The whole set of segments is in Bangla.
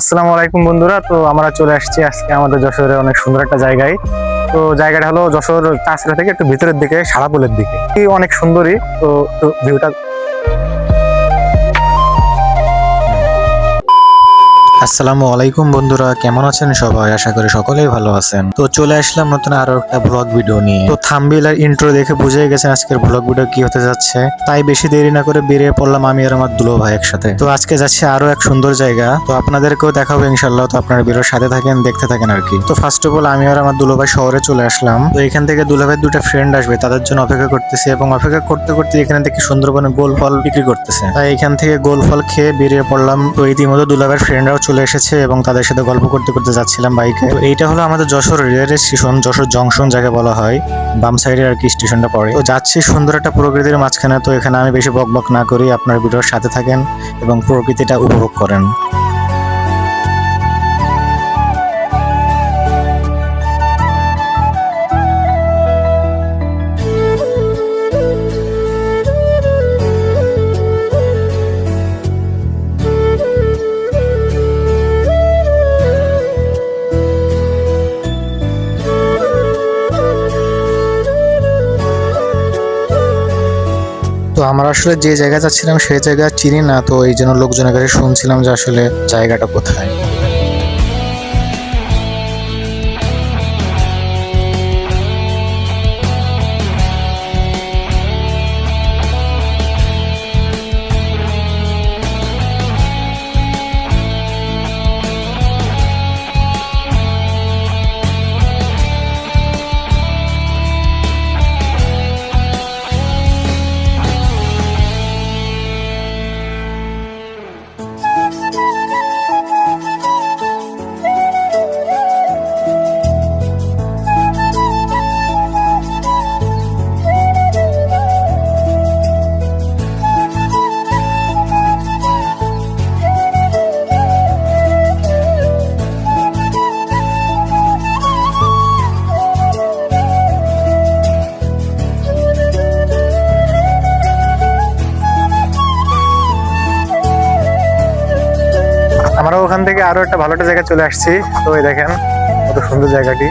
আসসালামু আলাইকুম বন্ধুরা। তো আমরা চলে আসছি আজকে আমাদের যশোরের অনেক সুন্দর একটা জায়গায়। তো জায়গাটা হলো যশোর চাষরা থেকে একটু ভিতরের দিকে সারাপুলের দিকে। অনেক সুন্দরী তো তো ভিউটা আসসালামু আলাইকুম বন্ধুরা, কেমন আছেন সবাই? আশা করি সকলেই ভালো আছেন। তো চলে আসলাম নতুন আরও একটা ব্লগ ভিডিও নিয়ে। তো থাম্বিল আর ইন্ট্রো দেখে বুঝে গেছেন আজকের ব্লগ ভিডিও কি হতে যাচ্ছে। তাই বেশি দেরি না করে বেরিয়ে পড়লাম আমি আর আমার দুলো ভাই একসাথে। তো আজকে যাচ্ছে আরও এক সুন্দর জায়গা। তো আপনাদেরকেও দেখাবো ইনশাল্লাহ তো আপনারা ভিডিওর সাথে থাকেন, দেখতে থাকেন আর কি। তো ফার্স্ট অফ অল আমি আর আমার দুলো ভাই শহরে চলে আসলাম। তো এখান থেকে দুলো ভাই দুটো ফ্রেন্ড আসবে, তাদের জন্য অপেক্ষা করতেছি এবং অপেক্ষা করতে করতে এখানে দেখি সুন্দরবনে গোল ফল বিক্রি করতেছে। তাই এখান থেকে গোল ফল খেয়ে বেরিয়ে পড়লাম। তো ইতিমধ্যে দুলাভাইয়ের ফ্রেন্ডরাও এসেছে এবং তাদের সাথে গল্প করতে করতে যাচ্ছিলাম বাইকে। তো এইটা হলো আমাদের যশোর রেলের স্টেশন, যশোর জংশন যাকে বলা হয়। বাম সাইডে আর কি স্টেশনটা পড়ে। তো যাচ্ছি সুন্দর একটা প্রকৃতির মাঝখানে। তো এখানে আমি বেশি বক বক না করি, আপনার ভিডিওর সাথে থাকেন এবং প্রকৃতিটা উপভোগ করেন। তো আমরা আসলে যে জায়গা যাচ্ছিলাম সেই জায়গা চিনি না, তো এই জন্য লোকজনের কাছে শুনছিলাম যে আসলে জায়গাটা কোথায়। আমরা ওখান থেকে আরও একটা ভালো একটা জায়গায় চলে আসছি। তো এই দেখেন, কত সুন্দর জায়গাটি।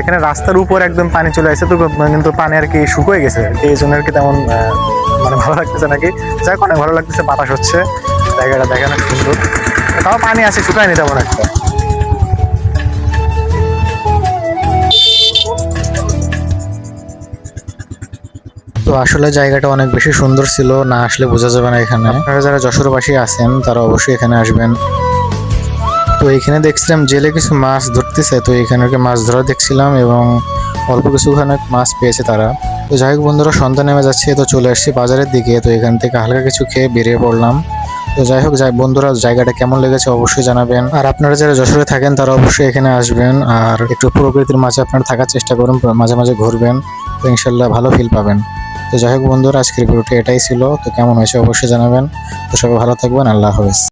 এখানে রাস্তার উপর একদম পানি চলে আসছে, তো কিন্তু পানি আর কি শুকিয়ে গেছে। এই জন্য আর কি তেমন মানে ভালো লাগতেছে নাকি? যাক, অনেক ভালো লাগতেছে, বাতাস হচ্ছে। জায়গাটা দেখেন সুন্দর। তাও পানি আছে, শুকায়নি তেমন একটা। তো আসলে জায়গাটা অনেক বেশি সুন্দর ছিল, না আসলে বোঝা যাবে না এখানে। আপনারা যারা যশোরবাসী আছেন, তারা অবশ্যই এখানে আসবেন। তো এখানে দেখছিলাম জেলে কিছু মাছ ধরতেছে, তো এখানে আর কি মাছ ধরা দেখছিলাম এবং অল্প কিছু মাছ পেয়েছে তারা। তো যাই হোক বন্ধুরা, সন্ধ্যা নেমে যাচ্ছে, তো চলে আসছি বাজারের দিকে। তো এখান থেকে হালকা কিছু খেয়ে বেরিয়ে পড়লাম। তো যাই হোক, যাই বন্ধুরা, জায়গাটা কেমন লেগেছে অবশ্যই জানাবেন। আর আপনারা যারা যশোরে থাকেন, তারা অবশ্যই এখানে আসবেন। আর একটু প্রকৃতির মাঝে আপনারা থাকার চেষ্টা করুন, মাঝে মাঝে ঘুরবেন। তো ইনশাল্লাহ ভালো ফিল পাবেন। তো যাই হোক বন্ধুরা, আজকের ভিডিওটি এটাই ছিল। তো কেমন হয়েছে অবশ্যই জানাবেন। তো সবাই ভালো থাকবেন। আল্লাহ হাফেজ।